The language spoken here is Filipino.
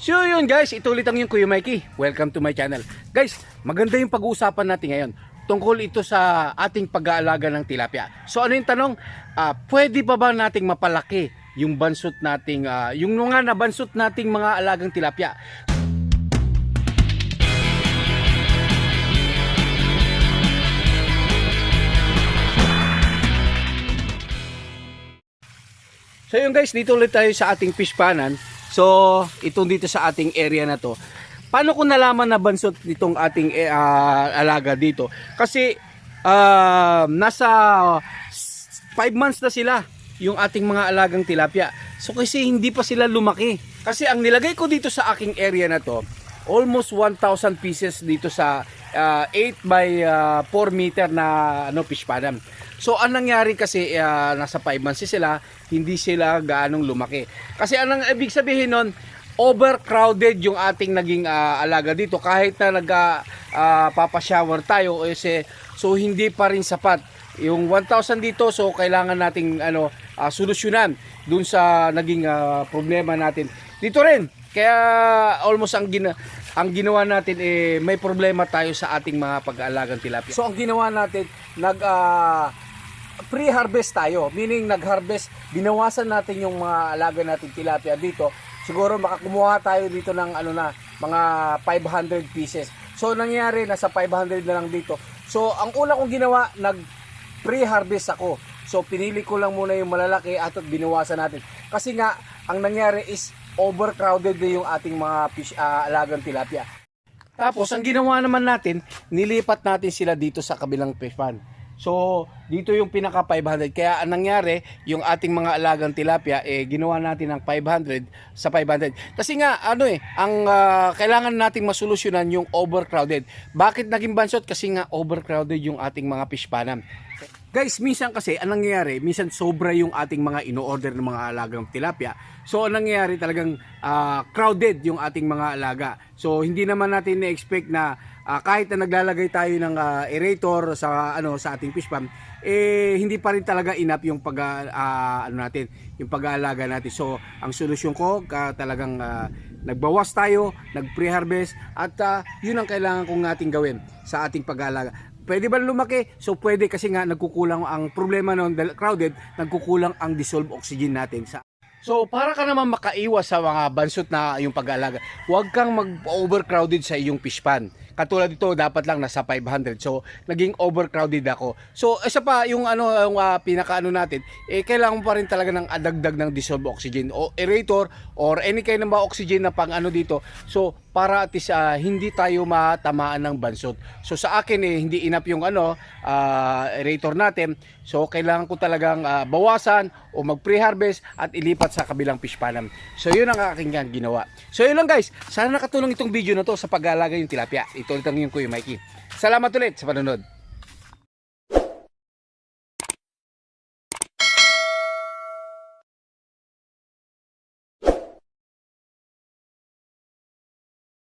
So yun guys, ito ulit ang yung Kuya Mikey. Welcome to my channel. Guys, maganda yung pag-uusapan natin ngayon. Tungkol ito sa ating pag-aalaga ng tilapia. So ano yung tanong? Ah, pwede pa ba nating mapalaki yung bansot nating, ah, yung mga nabansot nating mga alagang tilapia? So yun guys, dito ulit tayo sa ating fish panan. So, itong dito sa ating area na to. Paano ko nalaman na bansot itong ating ah, alaga dito? Kasi ah, nasa 5 months na sila yung ating mga alagang tilapia. So kasi hindi pa sila lumaki. Kasi ang nilagay ko dito sa aking area na to, almost 1,000 pieces dito sa ah, 8 by ah, 4 meter na ano fish padam. So ang nangyari kasi ah, nasa 5 months sila, hindi sila gaanong lumaki. Kasi anong ibig sabihin nun, overcrowded yung ating naging ah, alaga dito kahit na nag ah, papashower tayo kasi so hindi pa rin sapat yung 1,000 dito so kailangan nating ano ah, solusyonan dun sa naging ah, problema natin dito rin kaya almost ang gina ang ginawa natin eh may problema tayo sa ating mga pag-aalagang tilapia. So ang ginawa natin nag ah, pre-harvest tayo. Meaning nag-harvest. Binawasan natin yung mga alaga natin tilapia dito. Siguro makakumuha tayo dito ng ano na mga 500 pieces. So nangyari nasa 500 na lang dito. So ang una kong ginawa nag pre-harvest ako. So pinili ko lang muna yung malalaki at binawasan natin. Kasi nga ang nangyari is overcrowded na yung ating mga fish, ah, alagang tilapia tapos, ang ginawa naman natin, nilipat natin sila dito sa kabilang fish pan. So, dito yung pinaka 500. Kaya ang nangyari, yung ating mga alagang tilapia, eh, ginawa natin ng 500 sa 500. Kasi nga, ano eh, ang ah, kailangan nating masolusyonan yung overcrowded. Bakit naging bansot? Kasi nga, overcrowded yung ating mga fish panam. Guys, minsan kasi, anong nangyayari, minsan sobra yung ating mga ino-order ng mga alagang tilapia. So, anong nangyayari talagang ah, crowded yung ating mga alaga. So, hindi naman natin na-expect na ah, kahit na naglalagay tayo ng ah, aerator sa ano sa ating fish farm, eh hindi pa rin talaga enough yung pag ah, ano natin, yung pag-aalaga natin. So, ang solusyon ko ka talagang ah, nagbawas tayo, nag-pre-harvest at ah, yun ang kailangan kong nating gawin sa ating pag-aalaga. Pwede ba lumaki? So pwede kasi nga nagkukulang ang problema noon dahil crowded, nagkukulang ang dissolved oxygen natin sa So para ka naman makaiwas sa mga bansot na yung pag-aalaga, huwag kang mag-overcrowded sa iyong fish pan. Katulad dito dapat lang nasa 500. So naging overcrowded ako. So isa pa yung ano yung ah, pinaka-ano natin, eh kailangan pa rin talaga ng adagdag ng dissolved oxygen o aerator or any kind ng oxygen na pang ano dito. So para at least ah, hindi tayo matamaan ng bansot. So sa akin eh hindi enough yung ano ah, aerator natin. So kailangan ko talagang ah, bawasan o mag pre-harvest at ilipat sa kabilang fish panam. So yun ang aking ginawa. So yun lang guys. Sana nakatulong itong video na to sa pag-aalaga yung tilapia. Ito ulit ang yung Kuya Mikey. Salamat ulit sa panonood.